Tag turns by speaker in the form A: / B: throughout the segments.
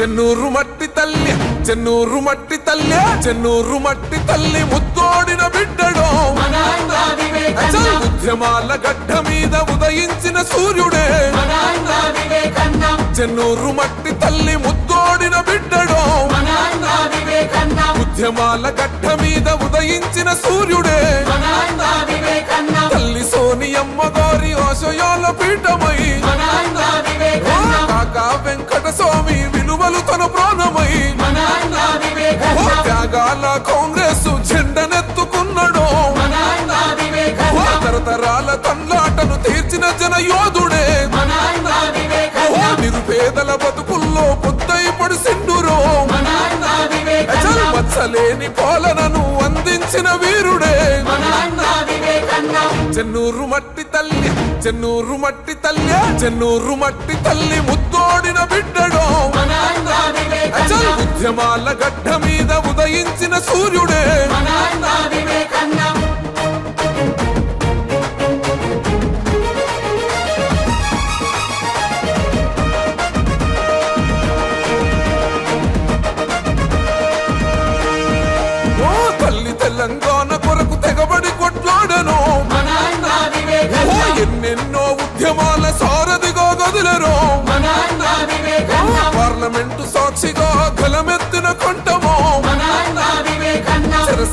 A: చెన్నూరు మట్టి తల్లి చెన్నూరు మట్టి తల్లి చెన్నూరు మట్టి తల్లి ముద్దోడిన బిడ్డడో. ఉద్యమాల గడ్డ మీద ఉదయించిన సూర్యుడే. చెన్నూరు మట్టి తల్లి ముద్దోడిన బిడ్డడో. ఉద్యమాల గడ్డ మీద ఉదయించిన సూర్యుడే. తల్లి సోనియమ్మ గోరి ఆశయాల పీఠమై
B: వివేకన్న
A: కాంగ్రెస్ జెండనెత్తుకున్నాడు. తరతరాల తన్లాటను తీర్చిన జన యోధుడే
B: మనాన్న
A: నిరుపేదల బతుకుల్లో పొద్దై పడిసిండురో
B: మనాన్న
A: అచల్ మచ్చలేని పాలనను అందించిన వీరుడే. చెన్నూరు మట్టి తల్లి చెన్నూరు మట్టి తల్లి చెన్నూరు మట్టి తల్లి ముద్దోడిన బిడ్డడో.
B: మనాన్న
A: ఉద్యమాల గడ్డ ఉదయించిన సూర్యుడే. తెలంగాణ కొరకు తెగబడి కొట్లాడను.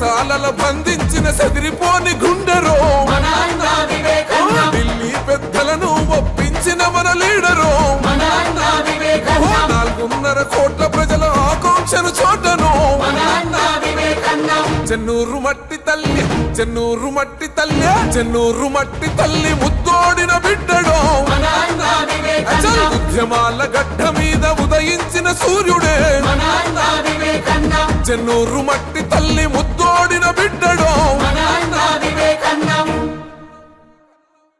B: వివేకన్న
A: చెరసాల బంధించిన సెదిరిపోని గుండెరో. ఢిల్లీ పెద్దలను ఒప్పించిన మన లీడరు. నాలుగున్నర కోట్ల ప్రజల ఆకాంక్షను చోటను. చెన్నూరు మట్టి తల్లి చెన్నూరు మట్టి తల్లి చెన్నూరు మట్టి తల్లి ముద్దోడిన బిడ్డడో. ఉద్యమాల గడ్డ మీద ఉదయించిన సూర్యుడే. చెన్నూరు మట్టి తల్లి ముద్దోడిన
B: ஓடின விட்டடோ